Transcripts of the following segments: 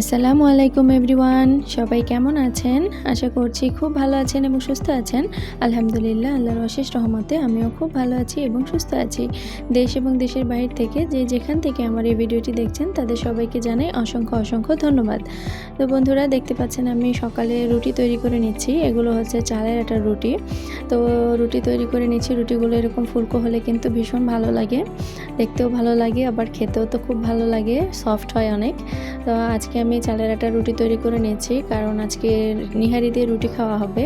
আসসালামু আলাইকুম এভরিওয়ান, সবাই কেমন আছেন? আশা করছি খুব ভালো আছেন এবং সুস্থ আছেন। আলহামদুলিল্লাহ, আল্লাহর অশেষ রহমতে আমিও খুব ভালো আছি এবং সুস্থ আছি। দেশ এবং দেশের বাইরে থেকে যে যেখান থেকে আমার এই ভিডিওটি দেখছেন, তাদের সবাইকে জানাই অসংখ্য অসংখ্য ধন্যবাদ। তো বন্ধুরা, দেখতে পাচ্ছেন আমি সকালে রুটি তৈরি করে নিচ্ছি। এগুলো হচ্ছে চালের একটা রুটি। তো রুটি তৈরি করে নিচ্ছি। রুটিগুলো এরকম ফুলকো হলে কিন্তু ভীষণ ভালো লাগে। দেখতেও ভালো লাগে, আবার খেতেও তো খুব ভালো লাগে। সফট হয় অনেক। তো আজকে আমি চালের আটা রুটি তৈরি করে নিয়েছি, কারণ আজকে নিহারি দিয়ে রুটি খাওয়া হবে।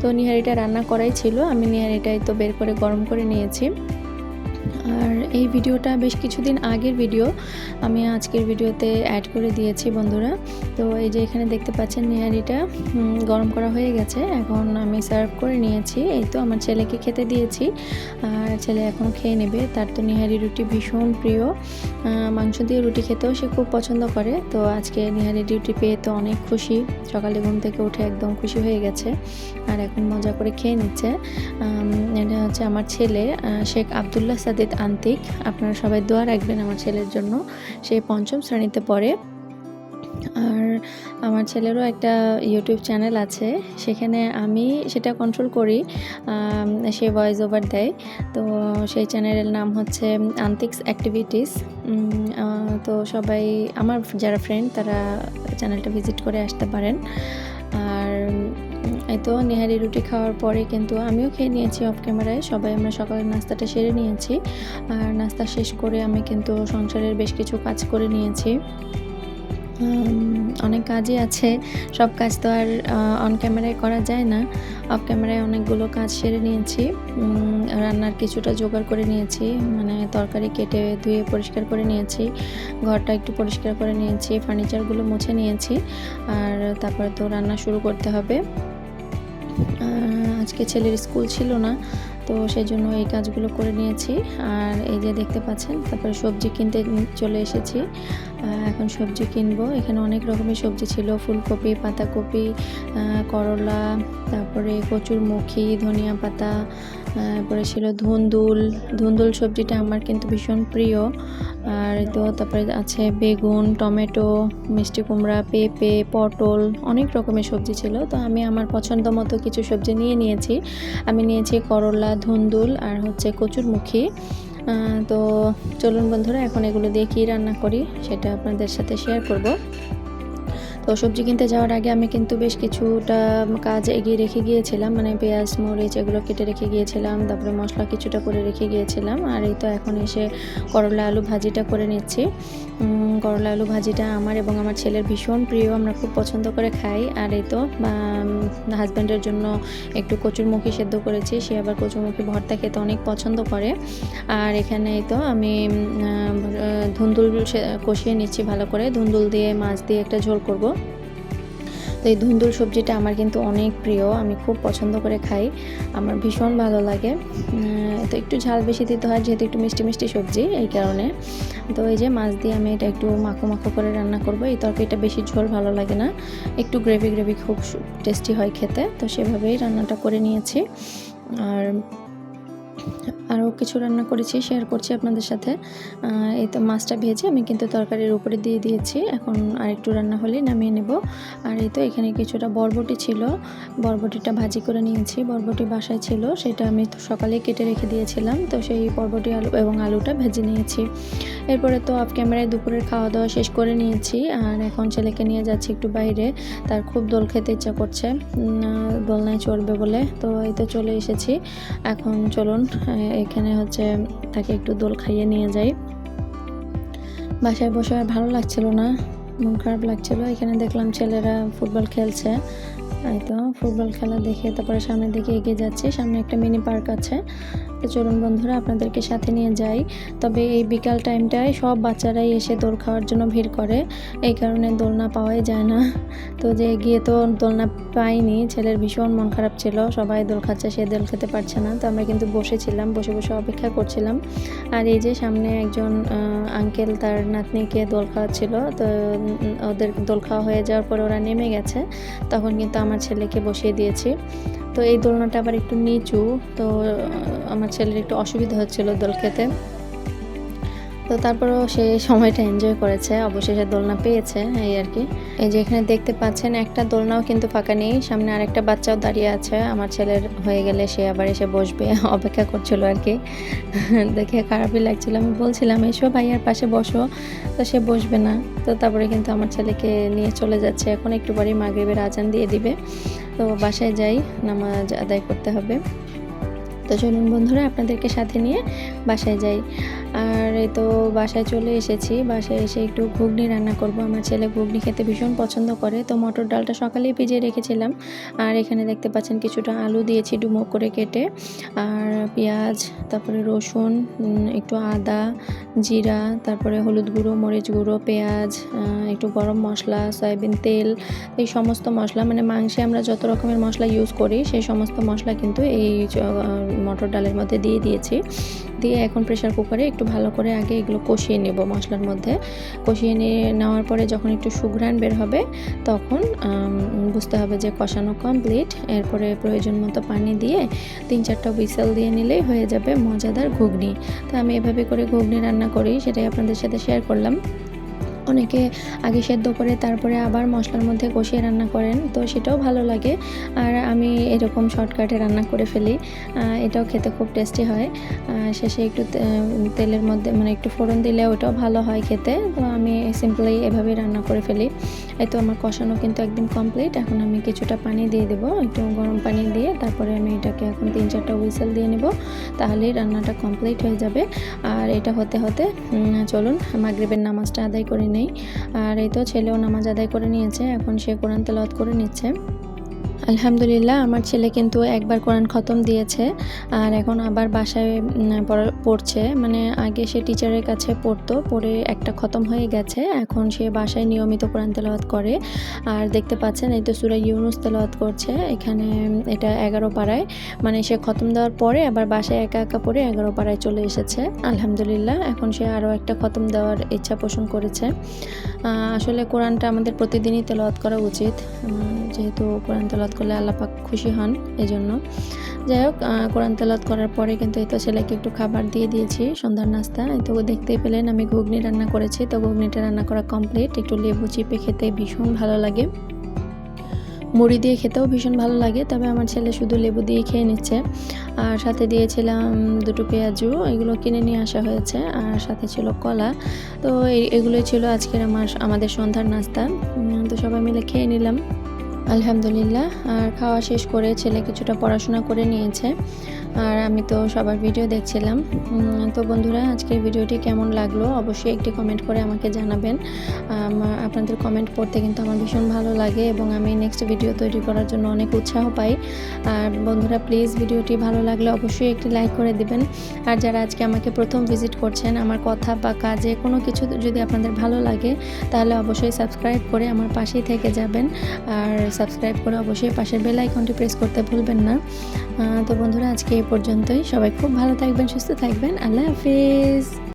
তো নিহারিটা রান্না করাই ছিল, আমি নিহারিটাই তো বের করে গরম করে নিয়েছি। আর এই ভিডিওটা বেশ কিছুদিন আগের ভিডিও। আমি আজকের ভিডিওতে অ্যাড করে দিয়েছি বন্ধুরা। তো এই যে এখানে দেখতে পাচ্ছেন নিহারিটা গরম করা হয়ে গেছে। এখন আমি সার্ভ করে নিয়েছি। এই তো আমার ছেলেকে খেতে দিয়েছি। আর ছেলে এখন খেয়ে নেবে। তার তো নিহারি রুটি ভীষণ প্রিয়। মাংস দিয়ে রুটি খেতেও সে খুব পছন্দ করে। তো আজকে নিহারি ডিউটি পেয়ে তো অনেক খুশি। সকালে ঘুম থেকে উঠে একদম খুশি হয়ে গেছে। আর এখন মজা করে খেয়ে নিচ্ছে। এটা হচ্ছে আমার ছেলে শেখ আবদুল্লাহ সাদিদ আন্তিক, আপনারা সবাই দোয়া রাখবেন আমার ছেলের জন্য। সে পঞ্চম শ্রেণীতে পড়ে। আর আমার ছেলেরও একটা ইউটিউব চ্যানেল আছে। সেখানে আমি সেটা কন্ট্রোল করি। সে ভয়েস ওভার দেয়। তো সেই চ্যানেলের নাম হচ্ছে আন্তিক্স অ্যাক্টিভিটিস তো সবাই, আমার যারা ফ্রেন্ড তারা চ্যানেলটা ভিজিট করে আসতে পারেন। তো নেহারি রুটি খাওয়ার পরে কিন্তু আমিও খেয়ে নিয়েছি অফ ক্যামেরায় সবাই আমরা সকালের নাস্তাটা সেরে নিয়েছি। আর নাস্তা শেষ করে আমি কিন্তু সংসারের বেশ কিছু কাজ করে নিয়েছি। অনেক কাজই আছে। সব কাজ তো আর অন ক্যামেরায় করা যায় না। অফ ক্যামেরায় অনেকগুলো কাজ সেরে নিয়েছি। রান্নার কিছুটা জোগাড় করে নিয়েছি। মানে তরকারি কেটে ধুয়ে পরিষ্কার করে নিয়েছি। ঘরটা একটু পরিষ্কার করে নিয়েছি। ফার্নিচারগুলো মুছে নিয়েছি। আর তারপরে তো রান্না শুরু করতে হবে। আজকে ছেলের স্কুল ছিল না, তো সেই জন্য এই কাজগুলো করে নিয়েছি। আর এই যে দেখতে পাচ্ছেন, তারপরে সবজি কিনতে চলে এসেছি। এখন সবজি কিনবো। এখানে অনেক রকমের সবজি ছিল। ফুলকপি, পাতাকপি করলা, তারপরে কচুরমুখী ধনিয়া পাতা তারপরে ছিল ধুন্দুল। ধুন্দুল সবজিটা আমার কিন্তু ভীষণ প্রিয়। আর তো তারপরে আছে বেগুন, টমেটো, মিষ্টি কুমড়া, পেঁপে, পটল, অনেক রকমের সবজি ছিল। তো আমি আমার পছন্দ মতো কিছু সবজি নিয়ে নিয়েছি। আমি নিয়েছি করলা, ধুন্দুল আর হচ্ছে কচুরমুখী তো চলুন বন্ধুরা এখন এগুলো দিয়ে কী রান্না করি সেটা আপনাদের সাথে শেয়ার করব। তো সবজি কিনতে যাওয়ার আগে আমি কিন্তু বেশ কিছুটা কাজ এগিয়ে রেখে গিয়েছিলাম। মানে পেঁয়াজ, মরিচ এগুলো কেটে রেখে গিয়েছিলাম। তারপরে মশলা কিছুটা করে রেখে গিয়েছিলাম। আর এই তো এখন এসে করলা, আলু ভাজিটা করে নিচ্ছি। করলা, আলু ভাজিটা আমার এবং আমার ছেলের ভীষণ প্রিয়। আমরা খুব পছন্দ করে খাই। আর এই তো হাজব্যান্ডের জন্য একটু কচুরমুখী সেদ্ধ করেছি। সে আবার কচুরমুখী ভর্তা খেতে অনেক পছন্দ করে। আর এখানে তো আমি ধুন্দুল কষিয়ে নিচ্ছি ভালো করে। ধুন্দুল দিয়ে, মাছ দিয়ে একটা ঝোল করব। তো এই ধুন্দুল সবজিটা আমার কিন্তু অনেক প্রিয়, আমি খুব পছন্দ করে খাই, আমার ভীষণ ভালো লাগে। তো একটু ঝাল বেশি দিতে হয়, যেহেতু একটু মিষ্টি মিষ্টি সবজি এই কারণে। তো এই যে মাছ দিয়ে আমি এটা একটু মাখো মাখো করে রান্না করব, এই তরকারিটা বেশি ঝোল ভালো লাগে না, একটু গ্রেভি গ্রেভি খুব টেস্টি হয় খেতে, তো সেভাবেই রান্নাটা করে নিয়েছি। আর আরও কিছু রান্না করেছি শেয়ার করছি আপনাদের সাথে। এই তো মাছটা ভেজে আমি কিন্তু তরকারির উপরে দিয়ে দিয়েছি। এখন আরেকটু রান্না হলেই নামিয়ে নেব। আর এই তো এখানে কিছুটা বরবটি ছিল। বরবটিটা ভাজি করে নিয়েছি। বরবটি বাসায় ছিল, সেটা আমি তো সকালে কেটে রেখে দিয়েছিলাম। তো সেই বরবটি আলু এবং আলুটা ভেজে নিয়েছি। এরপরে তো অফ ক্যামেরায় দুপুরের খাওয়া দাওয়া শেষ করে নিয়েছি। আর এখন ছেলেকে নিয়ে যাচ্ছি একটু বাইরে। তার খুব দোল খেতে ইচ্ছা করছে। দোলনায় চড়বে বলে। তো এই তো চলে এসেছি। এখন চলুন এখানে হচ্ছে তাকে একটু দোল খাইয়ে নিয়ে যাই। বাসায় বসে আর ভালো লাগছিল না, মন খারাপ লাগছিল। এখানে দেখলাম ছেলেরা ফুটবল খেলছে। এই তো, ফুটবল খেলা দেখে তারপরে সামনের দিকে এগিয়ে যাচ্ছি। সামনে একটা মিনি পার্ক আছে। তো চলুন বন্ধুরা আপনাদেরকে সাথে নিয়ে যাই। তবে এই বিকাল টাইমটায় সব বাচ্চারাই এসে দোল খাওয়ার জন্য ভিড় করে। এই কারণে দোলনা পাওয়াই যায় না। তো যে গিয়ে তো দোলনা পাইনি, ছেলের ভীষণ মন খারাপ ছিল। সবাই দোল খাচ্ছে, সে দোল খেতে পারছে না। তো আমরা কিন্তু বসেছিলাম, বসে বসে অপেক্ষা করছিলাম। আর এই যে সামনে একজন আঙ্কেল তার নাতনিকে দোল খাওয়াচ্ছিল। তো ওদের দোল খাওয়া হয়ে যাওয়ার পরে ওরা নেমে গেছে। তখন কিন্তু আমার ছেলেকে বসিয়ে দিয়েছি। তো এই দোলনাটা আবার একটু নিচু তো আমার ছেলের একটু অসুবিধা হচ্ছিল দোল খেতে। তো তারপরেও সে সময়টা এনজয় করেছে, অবশেষে দোলনা পেয়েছে এই আর কি। এই যে এখানে দেখতে পাচ্ছেন, একটা দোলনাও কিন্তু ফাঁকা নেই, সামনে আরেকটা বাচ্চাও দাঁড়িয়ে আছে, আমার ছেলের হয়ে গেলে সে আবার এসে বসবে, অপেক্ষা করছিল আর কি। দেখে খারাপই লাগছিল, আমি বলছিলাম, এসো ভাইয়ার পাশে বসো। তো সে বসবে না। তো তারপরে কিন্তু আমার ছেলেকে নিয়ে চলে যাচ্ছে, এখন একটু পরেই মাগরিবের আজান দিয়ে দিবে। তো বাসায় যাই, নামাজ আদায় করতে হবে। তো চলুন বন্ধুরা আপনাদেরকে সাথে নিয়ে বাসায় যাই। আর এই তো বাসায় চলে এসেছি। বাসায় এসে একটু ঘুগনি রান্না করব। আমার ছেলে ঘুগনি খেতে ভীষণ পছন্দ করে। তো মটর ডালটা সকালেই ভিজিয়ে রেখেছিলাম। আর এখানে দেখতে পাচ্ছেন কিছুটা আলু দিয়েছি ডুমো করে কেটে। আর পেঁয়াজ, তারপরে রসুন একটু আদা, জিরা, তারপরে হলুদ গুঁড়ো, মরিচ গুঁড়ো, পেঁয়াজ একটু গরম মশলা, সয়াবিন তেল, এই সমস্ত মশলা। মানে মাংসে আমরা যত রকমের মশলা ইউজ করি, সেই সমস্ত মশলা কিন্তু এই মটর ডালের মধ্যে দিয়ে দিয়েছি। দিয়ে এখন প্রেশার কুকারে একটু ভালো করে আগে এগুলো কষিয়ে নেব মশলার মধ্যে। কষিয়ে নিয়ে নেওয়ার পরে যখন একটু সুঘ্রাণ বের হবে, তখন বুঝতে হবে যে কষানো কমপ্লিট এরপরে প্রয়োজন মতো পানি দিয়ে তিন চারটা হুইসেল দিয়ে নিলেই হয়ে যাবে মজাদার ঘুগনি। তো আমি এভাবে করে ঘুগনি রান্না করি, সেটাই আপনাদের সাথে শেয়ার করলাম। অনেকে আগে সেদ্ধ করে তারপরে আবার মশলার মধ্যে কষিয়ে রান্না করেন, তো সেটাও ভালো লাগে। আর আমি এরকম শর্টকাটে রান্না করে ফেলি। এটাও খেতে খুব টেস্টি হয়। শেষে একটু তেলের মধ্যে মানে একটু ফোড়ন দিলে ওটাও ভালো হয় খেতে। তো আমি সিম্পলি এভাবেই রান্না করে ফেলি। এই তো আমার কষানো কিন্তু একদম কমপ্লিট এখন আমি কিছুটা পানি দিয়ে দেবো, একটু গরম পানি দিয়ে। তারপরে আমি এটাকে এখন তিন চারটা হুইসেল দিয়ে নেব। তাহলেই রান্নাটা কমপ্লিট হয়ে যাবে। আর এটা হতে হতে চলুন, মাগরিবের নামাজটা আদায় করে নেই। আর এই তো ছেলেও নামাজ আদায় করে নিয়েছে এখন সে কোরআন তেলাওয়াত করে নিচ্ছে। আলহামদুলিল্লাহ, আমার ছেলে কিন্তু একবার কোরআন খতম দিয়েছে আর এখন আবার বাসায় পড়ছে। মানে আগে সে টিচারের কাছে পড়তো, পড়ে একটা খতম হয়ে গেছে। এখন সে বাসায় নিয়মিত কোরআন তেলাওয়াত করে। আর দেখতে পাচ্ছেন, এই তো সুরা ইউনুস তেলাওয়াত করছে। এখানে এটা এগারো পাড়ায়। মানে সে খতম দেওয়ার পরে আবার বাসায় একা একা পড়ে এগারো পাড়ায় চলে এসেছে। আলহামদুলিল্লাহ, এখন সে আরও একটা খতম দেওয়ার ইচ্ছা পোষণ করেছে। আসলে কোরআনটা আমাদের প্রতিদিনই তেলাওয়াত করা উচিত। যেহেতু কোরআন তেলাওয়াত করলে আল্লাপাক খুশি হন এই জন্য যাই হোক কোরআন তেলাওয়াত করার পরে কিন্তু এই তো ছেলেকে একটু খাবার দিয়ে দিয়েছি, সন্ধ্যার নাস্তা। এই তো দেখতেই পেলেন আমি ঘুগনি রান্না করেছি, তো ঘুগনিটা রান্না করা কমপ্লিট একটু লেবু চিপে খেতে ভীষণ ভালো লাগে। মুড়ি দিয়ে খেতেও ভীষণ ভালো লাগে, তবে আমার ছেলে শুধু লেবু দিয়ে খেয়ে নিচ্ছে। আর সাথে দিয়েছিলাম দুটো পেঁয়াজু, এগুলো কিনে নিয়ে আসা হয়েছে, আর সাথে ছিল কলা। তো এগুলোই ছিল আজকের আমার, আমাদের সন্ধ্যার নাস্তা। তো সবাই মিলে খেয়ে নিলাম। আলহামদুলিল্লাহ। আর খাওয়া শেষ করে ছেলে কিছুটা পড়াশোনা করে নিয়েছে। আর আমি তো সবার ভিডিও দেখছিলাম। তো বন্ধুরা, আজকের ভিডিওটি কেমন লাগল? অবশ্যই একটি কমেন্ট করে আমাকে জানাবেন। আমার আপনাদের কমেন্ট পড়তে কিন্তু আমার ভীষণ ভালো লাগে এবং আমি নেক্সট ভিডিও তৈরি করার জন্য অনেক উৎসাহ পাই। আর বন্ধুরা প্লিজ ভিডিওটি ভালো লাগলে অবশ্যই একটি লাইক করে দিবেন। আর যারা আজকে আমাকে প্রথম ভিজিট করছেন, আমার কথা বা কাজে কোনো কিছু যদি আপনাদের ভালো লাগে, তাহলে অবশ্যই সাবস্ক্রাইব করে আমার পাশেই থেকে যাবেন। আর সাবস্ক্রাইব করে অবশ্যই পাশের বেল আইকনটি প্রেস করতে ভুলবেন না। তো বন্ধুরা, আজকে এই পর্যন্তই। সবাই খুব ভালো থাকবেন, সুস্থ থাকবেন। আল্লাহ হাফিজ।